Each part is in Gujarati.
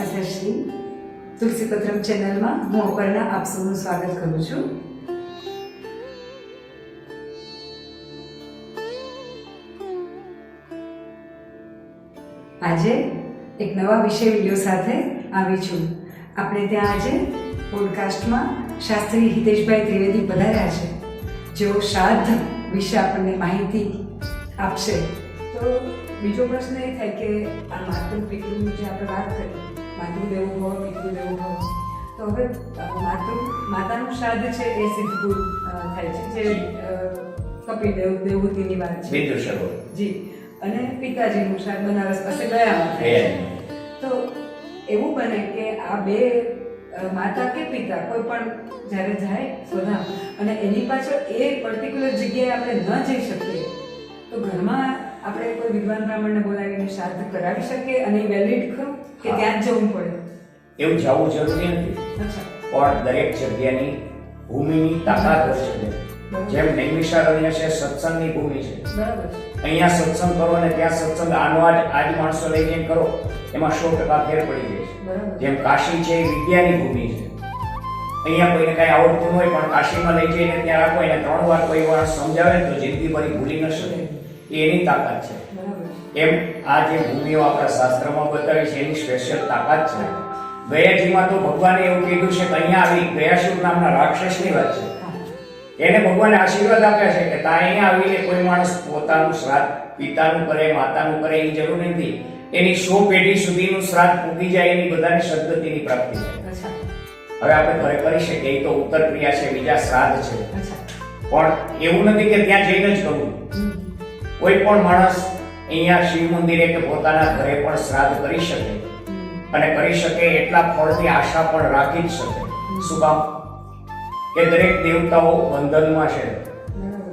માતાશ્રી તુલસીપત્રમ ચેનલમાં હું અપર્ણા આપ સૌનું સ્વાગત કરું છું. આજે એક નવા વિષય વીડિયો સાથે આવી છું. આપણે ત્યાં આજે પોડકાસ્ટમાં શાસ્ત્રી હિતેશભાઈ ત્રિવેદી પધાર્યા છે. જેઓ શ્રાદ્ધ વિશે આપણને માહિતી આપશે. તો બીજો પ્રશ્ન એ થાય કે આ માતૃ પિતૃની જે આપણે વાત કરી માતૃ દેવું ભવ પિતૃ દેવું ભવ. તો હવે માતૃ માતાનું શ્રાદ્ધ છે એ સિદ્ધપુર થાય છે જે કપિલ દેવ દેવહૂતિની વાત છે. જી. અને પિતાજીનું શ્રાદ્ધ બનારસ પાસે ગયામાં થાય છે તો એવું બને કે આ બે માતા કે પિતા કોઈ પણ જ્યારે જાય સ્વધામ અને એની પાછળ એ પર્ટિક્યુલર જગ્યાએ આપણે ન જઈ શકીએ તો ઘરમાં આપણે કોઈ વિદ્વાન બ્રાહ્મણને બોલાવીને શ્રાદ્ધ કરાવી શકીએ અને વેલિડ ખરું કે ત્યાં જ જવું પડે? એવું જવું જરૂરી નથી. પણ દરેક જગ્યાની ભૂમિની તાકાત હોય છે જેમ નૈમિષારણ્ય છે સત્સંગની ભૂમિ છે. બરાબર. અહીંયા સત્સંગ કરો અને ત્યાં સત્સંગ આનો આજ આજ માણસો લઈ જઈને કરો એમાં સો ટકા ફેર પડી જાય છે. જેમ કાશી છે એ વિદ્યાની ભૂમિ છે. અહીંયા કોઈને કાંઈ આવડતું હોય પણ કાશીમાં લઈ જઈને ત્યાં રાખો એને ત્રણ વાર કોઈ વાર સમજાવે તો જિંદગી ભરી ભૂલી ન શકે એની તાકાત છે. એમ આ જે ભૂમિઓ આપણા શાસ્ત્રમાં બતાવી છે એની સ્પેશિયલ તાકાત છે. ગયાજીમાં તો ભગવાને એવું કીધું છે કે અહીંયા આવી ગયાસુર નામના રાક્ષસની વાત છે. એને ભગવાને આશીર્વાદ આપ્યા છે કે તા અહીંયા આવીને કોઈ માણસ પોતાનું શ્રાદ્ધ પિતાનું કરે માતાનું કરે એની જરૂર નથી. એની સો પેઢી સુધીનું શ્રાદ્ધ પૂગી જાય એની બધાની સદગતિની પ્રાપ્તિ છે હવે આપણે ઘરે કરી શકીએ તો ઉત્તર ક્રિયા છે બીજા શ્રાદ્ધ છે. પણ એવું નથી કે ત્યાં જઈને જ કરવું. કોઈ પણ માણસ અહીંયા શિવ મંદિરે કે પોતાના ઘરે પણ શ્રાદ્ધ કરી શકે. અને કરી શકે એટલા ફળની આશા પણ રાખી જ શકે. શું કે દરેક દેવતાઓ બંધનમાં છે.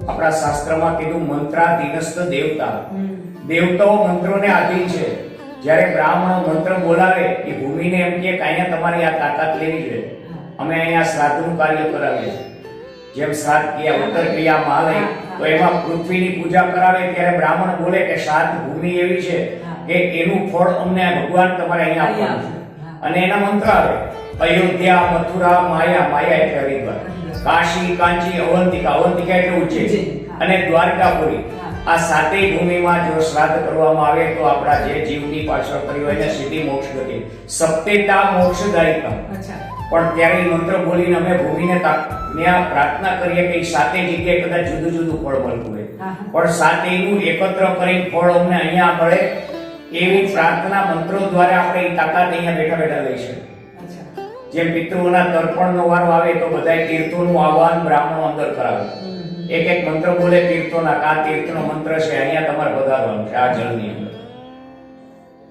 આપણા શાસ્ત્રમાં કીધું મંત્રા મંત્રાધીનસ્થ દેવતા. દેવતાઓ મંત્રોને આધીન છે. જ્યારે બ્રાહ્મણો મંત્ર બોલાવે, એ ભૂમિને એમ કે અહીંયા તમારી આ તાકાત લેવી જોઈએ. અમે અહીંયા શ્રાદ્ધનું કાર્ય કરાવીએ છીએ. જેમ શ્રાદ્ધ ક્રિયા ઉત્તર ક્રિયા, મહાલય તો એમાં પૃથ્વીની પૂજા કરાવે ત્યારે બ્રાહ્મણ બોલે કે શ્રાદ્ધ ભૂમિ એવી છે કે એનું ફળ અમને ભગવાન તમારે અહીંયા આપવાનું છે. અને એના મંત્ર આવે અયોધ્યા મથુરા માયા માયા એટલે હરિદ્વાર કાશી કાંચી અવંતિકા અવંતિકા એટલે ઉજ્જૈન અને દ્વારકાપુરી. આ સાતેય ભૂમિમાં જો શ્રાદ્ધ કરવામાં આવે તો આપણા જે જીવની પાછળ કર્યું હોય એને સીધી મોક્ષ ગતિ. સપ્તેતા મોક્ષદાયિકા. અચ્છા. પણ ત્યારે એ મંત્ર બોલીને અમે ભોગીને ત્યાં પ્રાર્થના કરીએ કે એ સાતે જગ્યાએ કદાચ જુદું જુદું ફળ મળતું હોય. પણ સાતે એનું એકત્ર કરીને ફળ અમને અહીંયા મળે એવી પ્રાર્થના મંત્રો દ્વારા આપણે એ તાકાત અહીંયા બેઠા બેઠા લઈ શકીએ. જે પિતૃઓના તર્પણનો વારો આવે તો બધાય તીર્થોનું આહવાન બ્રાહ્મણો અંદર કરાવે. એક એક મંત્ર બોલે તીર્થોના આ તીર્થનો મંત્ર છે અહીંયા તમારે વધારવાનું છે આ જળની અંદર.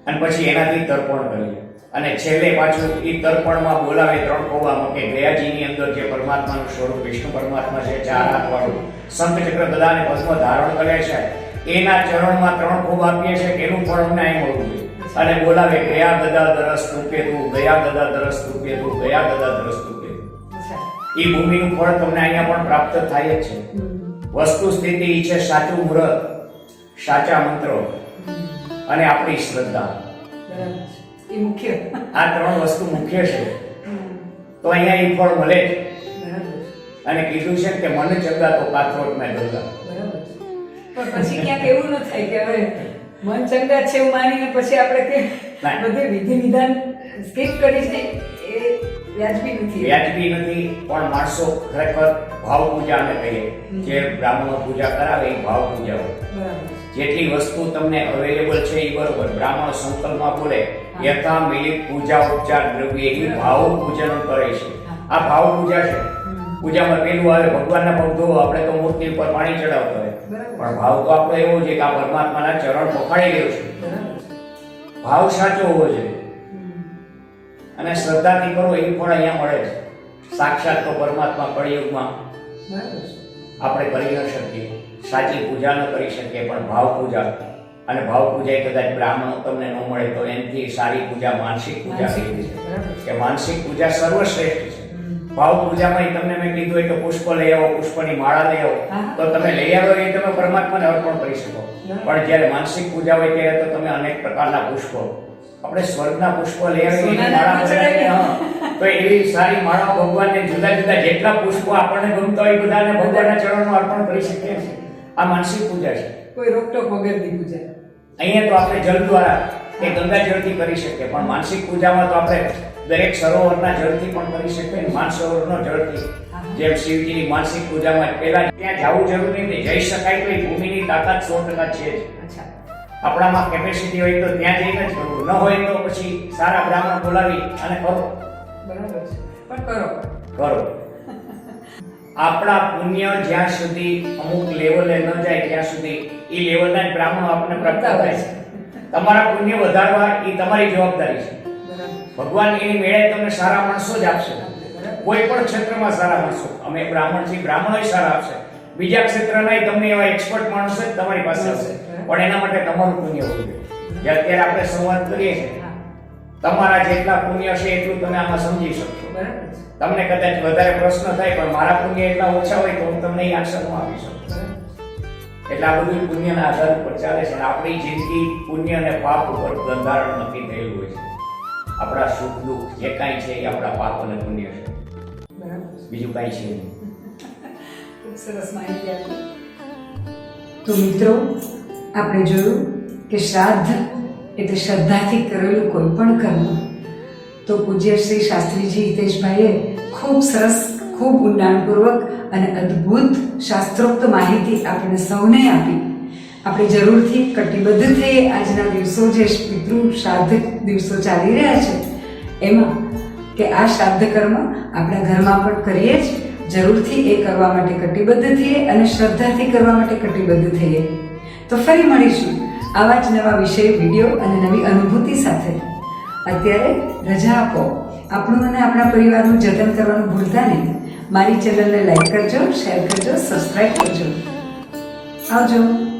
અને પછી એનાથી તર્પણ કરીએ. અને છેલ્લે પાછું એ તર્પણમાં બોલાવે ત્રણ કોવામાં કે ગયાજીની અંદર જે પરમાત્માનું સ્વરૂપ વિષ્ણુ પરમાત્મા છે ચાર હાથવાળું સંત ચક્ર ગદા ભસ્મ ધારણ કરે છે. એના ચરણમાં ત્રણ કોબ આપીએ છે કે એનું ફળ અમને અહીં મળવું જોઈએ. અને બોલાવે ગયા ગદા દરસ રૂપે તું ગયા ગદા દરસ રૂપે તું ગયા ગદા દરસ રૂપે એ ભૂમિનું ફળ તમને અહીંયા પણ પ્રાપ્ત થાય જ છે. વસ્તુ સ્થિતિ છે સાચું મુહૂર્ત સાચા મંત્રો અને આપણી શ્રદ્ધા. એ મુખ્ય. આ ત્રણ વસ્તુ મુખ્ય છે. તો અહીંયા એ ફળ મળે છે. અને કીધું છે કે મને ચગા તો પાથરોટ મેં ગંગા પણ પછી ક્યાંક એવું ન થાય કે હવે મન ચંગા છે એવું માનીને પછી આપણે કે બધે વિધિ વિધાન સ્કીપ કરી છે? એ વ્યાજબી નથી. વ્યાજબી નથી પણ માણસો ખરેખર ભાવ પૂજા અમે કહીએ. જે બ્રાહ્મણો પૂજા કરાવે એ ભાવ પૂજા હોય જેટલી વસ્તુ તમને અવેલેબલ છે એ બરોબર. બ્રાહ્મણ સંકલ્પમાં બોલે યથા મિલિત પૂજા ઉપચાર દ્રવ્ય એવી ભાવ પૂજન કરે છે. આ ભાવ પૂજા છે. પૂજામાં પેલું આવે ભગવાનના પગ ધોવો આપણે તો મૂર્તિ ઉપર પાણી ચડાવતા હોય. પણ ભાવ તો આપણો એવો છે કે આ પરમાત્માના ચરણ પકડી ગયો છે. ભાવ સાચો હોવો જોઈએ. અને શ્રદ્ધાથી કરો એ પણ અહીંયા મળે છે. સાક્ષાત તો પરમાત્મા કળિયુગમાં આપણે કરી ન શકીએ. સાચી પૂજા ન કરી શકીએ પણ ભાવ પૂજા. અને ભાવ પૂજા એ કદાચ બ્રાહ્મણો તમને ન મળે તો એનાથી સારી પૂજા માનસિક પૂજા છે. કે માનસિક પૂજા સર્વશ્રેષ્ઠ છે. ભાવ પૂજામાં તમને મેં કીધું હોય તો પુષ્પ લઈ આવો પુષ્પની માળા લઈ આવો તો તમે લઈ આવો એ તમે પરમાત્માને અર્પણ કરી શકો. પણ જ્યારે માનસિક પૂજા હોય ત્યારે તો તમે અનેક પ્રકારના પુષ્પો આપણે સ્વર્ગના પુષ્પો લઈ આવીએ માળા બનાવીએ, તો એવી સારી માળાઓ ભગવાનને જુદા જુદા જેટલા પુષ્પો આપણને ગમતા હોય બધાને ભગવાનના ચરણમાં અર્પણ કરી શકીએ છીએ. આ માનસિક પૂજા છે. કોઈ રોકટોક વગરની પૂજા. અહીંયા તો આપણે જળ દ્વારા એ ગંગા જળથી કરી શકીએ પણ માનસિક પૂજામાં તો આપણે દરેક સરોવરના જળથી પણ કરી શકીએ માનસરોવરનો જળથી. જેમ શિવજીની માનસિક પૂજામાં પહેલા ત્યાં જવું જરૂરી નહીં જઈ શકાય તો એ ભૂમિની તાકાત સો ટકા છે જ. આપણામાં કેપેસિટી હોય તો ત્યાં જઈને જ કરવું. ન હોય તો પછી સારા બ્રાહ્મણ બોલાવી અને કરો. બરાબર છે. પણ કરો. કરો. આપણા પુણ્ય જ્યાં સુધી અમુક લેવલે ન જાય ત્યાં સુધી એ લેવલના બ્રાહ્મણો આપણને પ્રાપ્ત થાય છે. તમારા પુણ્ય વધારવા એ તમારી જવાબદારી છે. ભગવાન એની મેળે તમને સારા માણસો જ આપશે. કોઈ પણ ક્ષેત્રમાં સારા માણસો. અમે બ્રાહ્મણ છીએ બ્રાહ્મણો સારા આપશે. બીજા ક્ષેત્રના તમને એવા એક્સપર્ટ માણસો જ તમારી પાસે હશે પણ એના માટે તમારું પુણ્ય હોવું જોઈએ અત્યારે આપણે સંવાદ કરીએ છીએ તમારા જેટલા પુણ્ય છે એટલું તમે આમાં સમજી શકશો. તમને કદાચ વધારે પ્રશ્ન થાય, પણ મારા પુણ્ય એટલા ઓછા હોય તો હું તમને એ આન્સર ન આપી શકું. એટલે આ બધું પુણ્યના આધાર ઉપર ચાલે છે આપણી જિંદગી પુણ્ય અને પાપ ઉપર બંધારણ નક્કી થયેલું હોય છે. આપણા સુખ દુઃખ જે કાંઈ છે એ આપણા પાપ અને પુણ્ય છે. બીજું કાંઈ છે નહીં. સરસ માહિતી તો મિત્રો, આપણે જોયું કે શ્રાદ્ધ એટલે શ્રદ્ધાથી કરેલું કોઈ પણ કર્મ. તો પૂજ્ય શ્રી શાસ્ત્રીજી હિતેશભાઈએ ખૂબ સરસ, ખૂબ ઊંડાણપૂર્વક અને અદ્ભુત શાસ્ત્રોક્ત માહિતી આપણને સૌને આપી. આપણે જરૂરથી કટિબદ્ધ થઈએ આજના દિવસો જે પિતૃ શ્રાદ્ધ દિવસો ચાલી રહ્યા છે, એમાં કે આ શ્રાદ્ધ કર્મ આપણા ઘરમાં પણ કરીએ જ, જરૂરથી એ કરવા માટે કટિબદ્ધ થઈએ અને શ્રદ્ધાથી કરવા માટે કટિબદ્ધ થઈએ. તો ફરી મળીશું. આવા જ નવા વિષય, વીડિયો અને નવી અનુભૂતિ સાથે. અત્યારે રજા આપો. આપણું અને આપણા પરિવારનું જતન કરવાનું ભૂલતા નહીં. મારી ચેનલને લાઈક કરજો, શેર કરજો સબસ્ક્રાઈબ કરજો. આવજો.